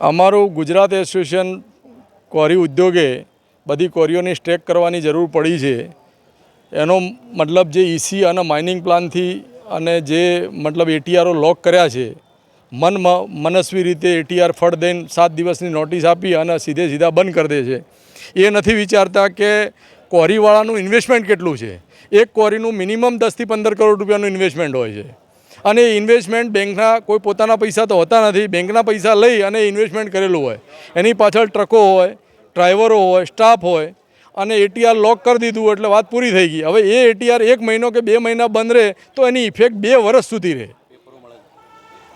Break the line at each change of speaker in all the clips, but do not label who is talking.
અમારું ગુજરાત એસોસિએશન કોરી ઉદ્યોગે બધી કોરીઓની સ્ટ્રેક કરવાની જરૂર પડી છે. એનો મતલબ જે ઈસી અને માઇનિંગ પ્લાનથી અને જે મતલબ એટીઆરો લોક કર્યા છે, મન મનસ્વી રીતે એટીઆર ફળ દઈને સાત દિવસની નોટિસ આપી અને સીધે સીધા બંધ કરી દે છે. એ નથી વિચારતા કે કોરીવાળાનું ઇન્વેસ્ટમેન્ટ કેટલું છે? એક કોરીનું મિનિમમ દસથી પંદર કરોડ રૂપિયાનું ઇન્વેસ્ટમેન્ટ હોય છે. અને ઇન્વેસ્ટમેન્ટ બેંકના કોઈ પોતાના પૈસા તો હોતા નથી. બેંકના પૈસા લઈ અને ઇન્વેસ્ટમેન્ટ કરેલું હોય. એની પાછળ ટ્રકો હોય ડ્રાઈવરો હોય સ્ટાફ હોય, અને એટીઆર લોક કરી દીધું એટલે વાત પૂરી થઈ ગઈ. હવે એ એટીઆર એક મહિનો કે બે મહિના બંધ રહે તો એની ઇફેક્ટ બે વર્ષ સુધી રહે.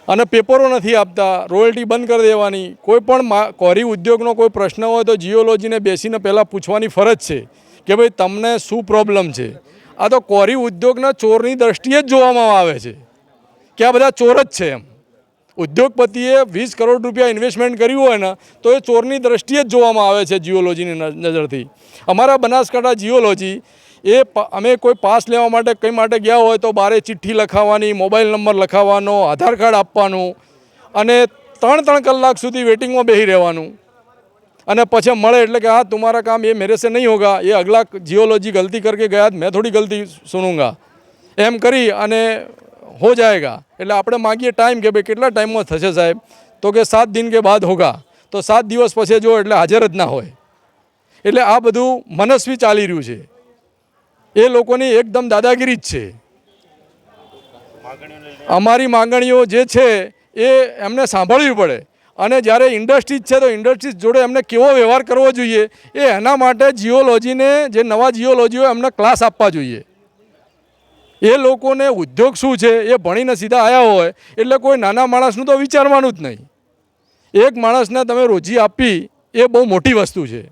અને પેપરો નથી આપતા. રોયલ્ટી બંધ કરી દેવાની. કોઈ પણ કોરી ઉદ્યોગનો કોઈ પ્રશ્ન હોય તો જીઓલોજીને બેસીને પહેલાં પૂછવાની ફરજ છે કે ભાઈ, તમને શું પ્રોબ્લેમ છે? આ તો કોરી ઉદ્યોગના ચોરની દ્રષ્ટિએ જ જોવામાં આવે છે. કે આ બધા ચોર જ છે એમ. ઉદ્યોગપતિએ વીસ કરોડ રૂપિયા ઇન્વેસ્ટમેન્ટ કર્યું હોય ને, તો એ ચોરની દ્રષ્ટિએ જ જોવામાં આવે છે જીઓલોજીની નજરથી. અમારા બનાસકાંઠા જીઓલોજી એ અમે કોઈ પાસ લેવા માટે કંઈ માટે ગયા હોય તો બારે ચિઠ્ઠી લખાવવાની મોબાઈલ નંબર લખાવવાનો આધાર કાર્ડ આપવાનું અને ત્રણ ત્રણ કલાક સુધી વેટિંગમાં બેસી રહેવાનું. અને પછી મળે એટલે કે, હા, તમારા કામ એ મેરેસે નહીં હોગા, એ અગલા જીઓલોજી ગલતી કરકે ગયા મેં થોડી ગલતી સુનૂંગા એમ કરી અને હો જાયગા. એટલે આપણે માગીએ ટાઈમ કે ભાઈ કેટલા ટાઈમમાં થશે સાહેબ? તો કે સાત દિન કે બાદ હોગા. તો સાત દિવસ પછી જો એટલે હાજર જ ના હોય. એટલે આ બધું મનસ્વી ચાલી રહ્યું છે. એ લોકોની એકદમ દાદાગીરી જ છે. અમારી માંગણીઓ જે છે એ એમને સાંભળવી પડે. અને જ્યારે ઇન્ડસ્ટ્રીઝ છે તો ઇન્ડસ્ટ્રીઝ જોડે એમને કેવો વ્યવહાર કરવો જોઈએ? એ એના માટે જીઓલોજીને જે નવા જીઓલોજીઓ એમને ક્લાસ આપવા જોઈએ. એ લોકોને ઉદ્યોગ શું છે એ ભણીને સીધા આવ્યા હોય, એટલે કોઈ નાના માણસનું તો વિચારવાનું જ નહીં. એક માણસને તમે રોજી આપી એ બહુ મોટી વસ્તુ છે.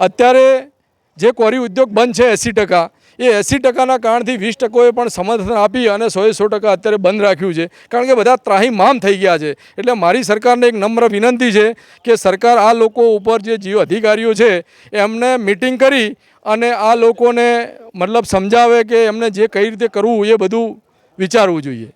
અત્યારે જે કોરી ઉદ્યોગ બંધ છે એંસી ટકા, એ એંસી ટકાના કારણથી વીસ ટકોએ પણ સમર્થન આપી અને સોએ સો ટકા અત્યારે બંધ રાખ્યું છે. કારણ કે બધા ત્રાહીમામ થઈ ગયા છે. એટલે મારી સરકારને એક નમ્ર વિનંતી છે કે સરકાર આ લોકો ઉપર જે જીવ અધિકારીઓ છે, એમને મિટિંગ કરી અને આ લોકોને મતલબ સમજાવે કે એમને જે કઈ રીતે કરવું એ બધું વિચારવું જોઈએ.